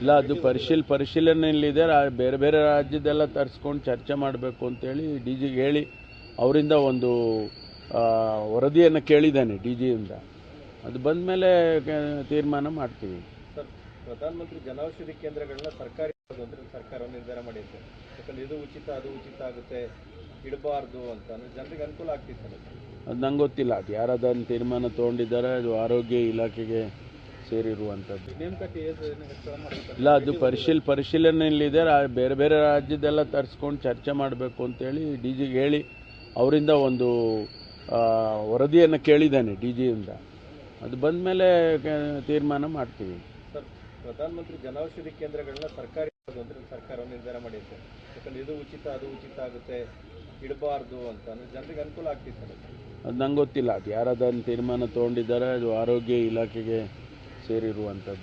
ಇಲ್ಲ ಅದು ಪರಿಶೀಲ್ ಪರಿಶೀಲನೆಯಲ್ಲಿದೆ. ಬೇರೆ ಬೇರೆ ರಾಜ್ಯದೆಲ್ಲ ತರಿಸ್ಕೊಂಡು ಚರ್ಚೆ ಮಾಡಬೇಕು ಅಂತೇಳಿ ಡಿ ಜಿಗೆ ಹೇಳಿ ಅವರಿಂದ ಒಂದು ವರದಿಯನ್ನು ಕೇಳಿದ್ದಾನೆ ಡಿ ಜಿಯಿಂದ. ಅದು ಬಂದ ಮೇಲೆ ತೀರ್ಮಾನ ಮಾಡ್ತೀವಿ. ಸರ್ ಪ್ರಧಾನಮಂತ್ರಿ ಜನೌಷಧಿ ಕೇಂದ್ರಗಳನ್ನ ಸರ್ಕಾರಿ ಸರ್ಕಾರ ನಿರ್ಧಾರ ಮಾಡಿದೆ. ಯಾಕಂದ್ರೆ ಇದು ಉಚಿತ ಅದು ಉಚಿತ ಆಗುತ್ತೆ ಇಡಬಾರ್ದು ಅಂತ. ಜನರಿಗೆ ಅನುಕೂಲ ಆಗ್ತಿತ್ತು ಅದು ನಂಗೆ ಗೊತ್ತಿಲ್ಲ. ಅದು ಯಾರಾದ್ರೂ ತೀರ್ಮಾನ ತೊಗೊಂಡಿದ್ದಾರೆ ಅದು ಆರೋಗ್ಯ ಇಲಾಖೆಗೆ ಸೇರಿರುವಂಥದ್ದು. ಇಲ್ಲ ಅದು ಪರಿಶೀಲ್ ಪರಿಶೀಲನೆಯಲ್ಲಿದೆ. ಇಲ್ಲಿದೆ ಬೇರೆ ಬೇರೆ ರಾಜ್ಯದೆಲ್ಲ ತರಿಸ್ಕೊಂಡು ಚರ್ಚೆ ಮಾಡಬೇಕು ಅಂತೇಳಿ ಡಿ ಜಿಗೆ ಹೇಳಿ ಅವರಿಂದ ಒಂದು ವರದಿಯನ್ನು ಕೇಳಿದ್ದಾನೆ ಡಿ ಜಿಯಿಂದ ಅದು ಬಂದ ಮೇಲೆ ತೀರ್ಮಾನ ಮಾಡ್ತೀವಿ. ಸರ್ ಪ್ರಧಾನಮಂತ್ರಿ ಜನೌಷಧಿ ಕೇಂದ್ರಗಳನ್ನ ಸರ್ಕಾರಿ ಸರ್ಕಾರ ನಿರ್ಧಾರ ಮಾಡಿದೆ. ಯಾಕಂದ್ರೆ ಇದು ಉಚಿತ ಅದು ಉಚಿತ ಆಗುತ್ತೆ ಇಡಬಾರ್ದು ಅಂತ. ಜನರಿಗೆ ಅನುಕೂಲ ಆಗ್ತಿತ್ತು ಅದು ನಂಗೆ ಗೊತ್ತಿಲ್ಲ. ಅದು ಯಾರಾದ್ರೂ ತೀರ್ಮಾನ ತೊಗೊಂಡಿದ್ದಾರೆ? ಅದು ಆರೋಗ್ಯ ಇಲಾಖೆಗೆ ಸೇರಿರುವಂಥದ್ದು.